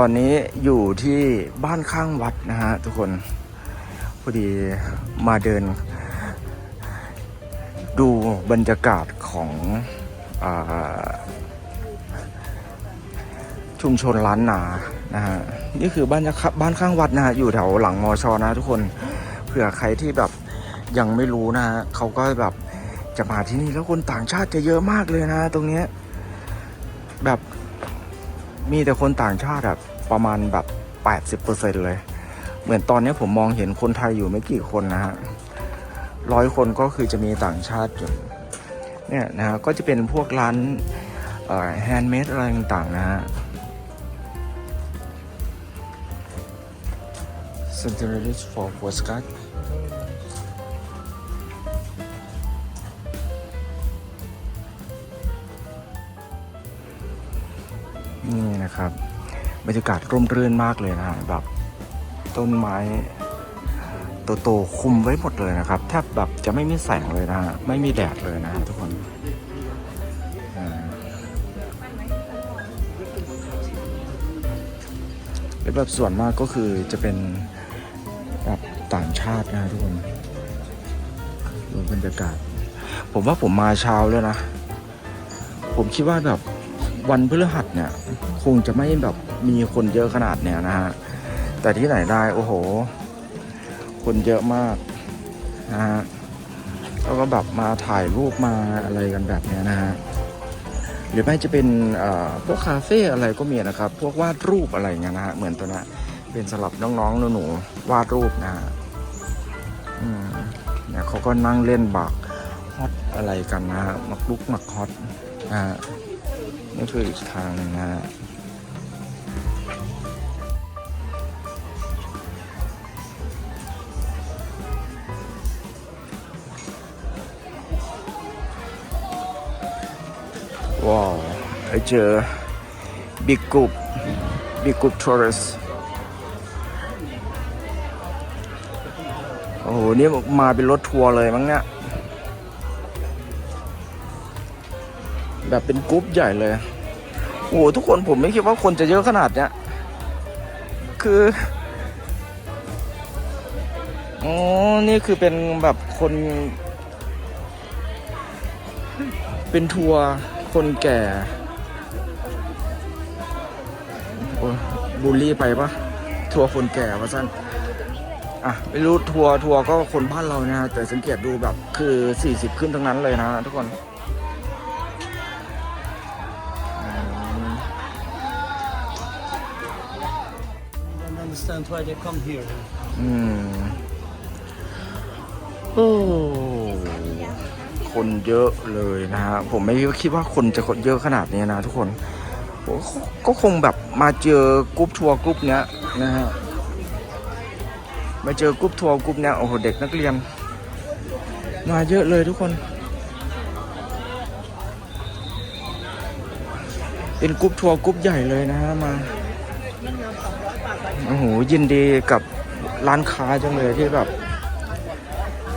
ตอนนี้อยู่ที่บ้านข้างวัดนะฮะทุกคนพอดีมาเดิน ดูบรรยากาศของอชุมชนล้านนานะฮะนี่คือบ้านบ้านข้างวัดนะฮะอยู่แถวหลังมอชอนะทุกคนเผื่อใครที่แบบยังไม่รู้นะฮะเขาก็แบบจะมาที่นี่แล้วคนต่างชาติจะเยอะมากเลยนะ ตรงเนี้ยแบบ มีแต่คนต่างชาติแบบประมาณแบบ 80%เลย เหมือนตอนนี้ผมมองเห็นคนไทยอยู่ไม่กี่คนนะฮะร้อยคนก็คือจะมีต่างชาติอยู่เนี่ยนะฮะก็จะเป็นพวกร้านแฮนด์เมดอะไรต่างๆนะฮะ Centralist for postcard นี่ นะครับบรรยากาศร่มรื่นมากเลยนะฮะแบบต้นไม้โตๆคุมไว้หมดเลยนะครับแทบแบบจะไม่มีแสงเลยนะฮะไม่มีแดดเลยนะฮะทุกคนแล้วแบบส่วนมากก็คือจะเป็นแบบต่างชาตินะฮะทุกคนดูบรรยากาศ ผมว่าผมมาเช้าแล้วนะ ผมคิดว่าแบบ วันพฤหัสเนี่ยคงจะไม่แบบมีคนเยอะขนาดเนี้ยนะฮะแต่ที่ไหนได้โอ้โห คนเยอะมากนะฮะแล้วก็แบบมาถ่ายรูปมาอะไรกันแบบเนี้ยนะฮะหรือไม่จะเป็นเอ่อพวกคาเฟ่อะไรก็มีนะครับ พวกวาดรูปอะไรเงี้ยนะฮะเหมือนตัวนี้เป็นสำหรับน้องๆหนูๆวาดรูปนะฮะอืมเนี่ยเขาก็นั่งเล่นบักฮอตอะไรกันนะฮะมักลุกมักฮอตนะฮะ นี่คืออีกทางหนึงนะฮะว้าวไปเจอบิ๊กก o ุ p บิ๊กก o ุ p ทัวริสโอ้โห นี่มาเป็นรถทัวร์เลยมั้งเนี่ย แบบเป็นกรุ๊ปใหญ่เลย โอ้โหทุกคนผมไม่คิดว่าคนจะเยอะขนาดเนี้ย คืออ๋อนี่คือเป็นแบบคน เป็นทัวร์คนแก่โอ้ยบูลลี่ไปปะทัวร์คนแก่วะสั้นอะไม่รู้ทัวร์ทัวร์ก็คนบ้านเรานะแต่สังเกตดูแบบคือ 40 ขึ้นทั้งนั้นเลยนะทุกคน understand why they come here. อืมโอ้คนเยอะเลยนะฮะผมไม่คิดว่าคนจะคนเยอะขนาดนี้นะทุกคนก็ก็คงแบบมาเจอกรุ๊ปทัวร์กรุ๊ปเนี้ยนะฮะมาเจอกรุ๊ปทัวร์กรุ๊ปเนี้ยโอ้โหเด็กนักเรียนมาเยอะเลยทุกคน เป็นกรุ๊ปทัวร์กรุ๊ปใหญ่เลยนะฮะมา โอ้โหยินดีกับร้านค้าจังเลยที่แบบ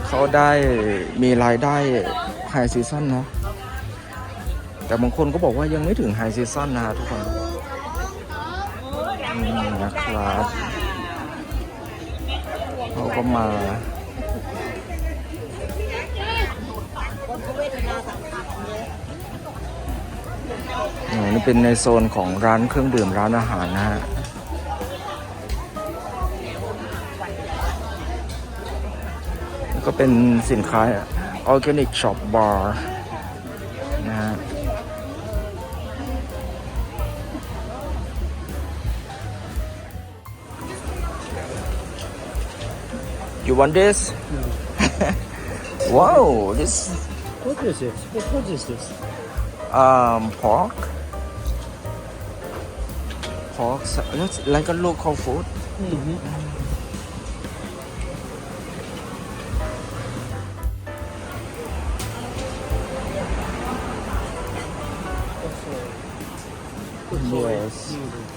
เขาได้มีรายได้ไฮซีซั่นเนาะแต่บางคนก็บอกว่ายังไม่ถึงไฮซีซั่นนะทุกคนนะครับเขาก็มาอ๋อนี่เป็นในโซนของร้านเครื่องดื่มร้านอาหารนะฮะ ก็เป็นสินค้า Organic Shop Bar นะฮะ You want this? No. Wow, this What is it? What, what is this? um pork. Pork, it's like a local food. Mm-hmm. Yes.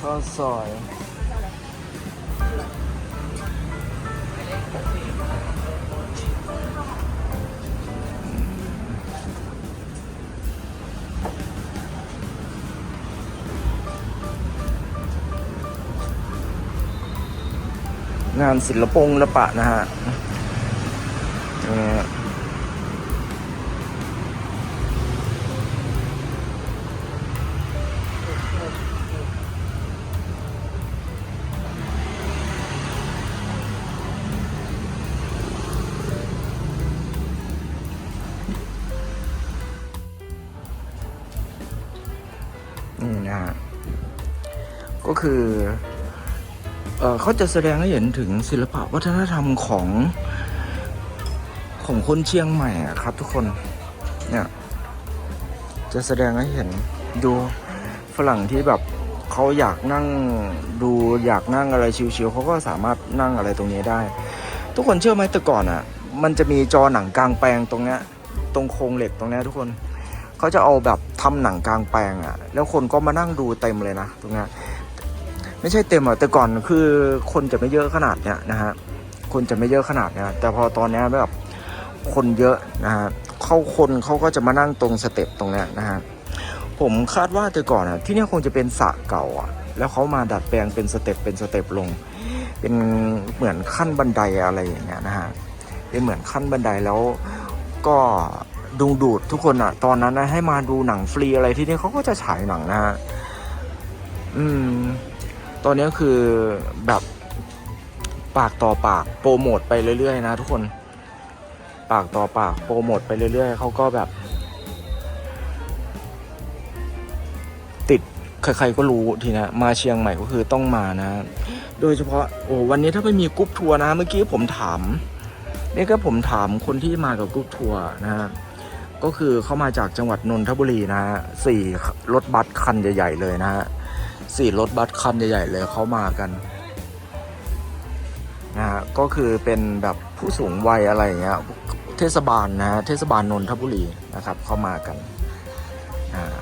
ข้าวซอยขงานศิลปงศิลปะนะฮะ นี่นะฮะก็คือเออเขาจะแสดงให้เห็นถึงศิลปะวัฒนธรรมของของคนเชียงใหม่ครับ ทุกคนเนี่ยจะแสดงให้เห็นดูฝรั่งที่แบบเขาอยากนั่งดูอยากนั่งอะไรชิวๆเขาก็สามารถนั่งอะไรตรงนี้ได้ ทุกคนเชื่อไหมแต่ก่อนอะ มันจะมีจอหนังกลางแปลงตรงเนี้ยตรงโครงเหล็กตรงเนี้ยทุกคนเขาจะเอาแบบ ทำหนังกลางแปลงอะ แล้วคนก็มานั่งดูเต็มเลยนะตรงนี้ไม่ใช่เต็มอะแต่ก่อนคือคนจะไม่เยอะขนาดเนี้ยนะฮะคนจะไม่เยอะขนาดเนี้ยแต่พอตอนเนี้ยแบบคนเยอะนะฮะเข้าคนเขาก็จะมานั่งตรงสเต็ปตรงเนี้ยนะฮะผมคาดว่าแต่ก่อนอะที่เนี่ยคงจะเป็นสระเก่าอะแล้วเขามาดัดแปลงเป็นสเต็ปเป็นสเต็ปลง เป็นเหมือนขั้นบันไดอะไรอย่างเงี้ยนะฮะเป็นเหมือนขั้นบันไดแล้วก็ ดึงดูดทุกคนอะตอนนั้นนะให้มาดูหนังฟรีอะไรที่นี่เขาก็จะฉายหนังนะฮะอืม ตอนนี้คือแบบปากต่อปากโปรโมทไปเรื่อยๆนะทุกคน ปากต่อปากโปรโมทไปเรื่อยๆเขาก็แบบ ติดใครๆก็รู้ทีนะมาเชียงใหม่ก็คือต้องมานะ โดยเฉพาะโอ้วันนี้ถ้าไม่มีกรุ๊ปทัวร์นะ เมื่อกี้ผมถามนี่ก็ผมถามคนที่มากับกรุ๊ปทัวร์นะฮะ ก็คือเข้ามาจากจังหวัดนนทบุรีนะฮะสี่รถบัสคันใหญ่ ๆ เลยนะฮะสี่รถบัสคันใหญ่ ๆ เลยเขามากันนะฮะก็คือเป็นแบบผู้สูงวัยอะไรเงี้ยเทศบาลนะฮะเทศบาลนนทบุรีนะครับเข้ามากันอ่า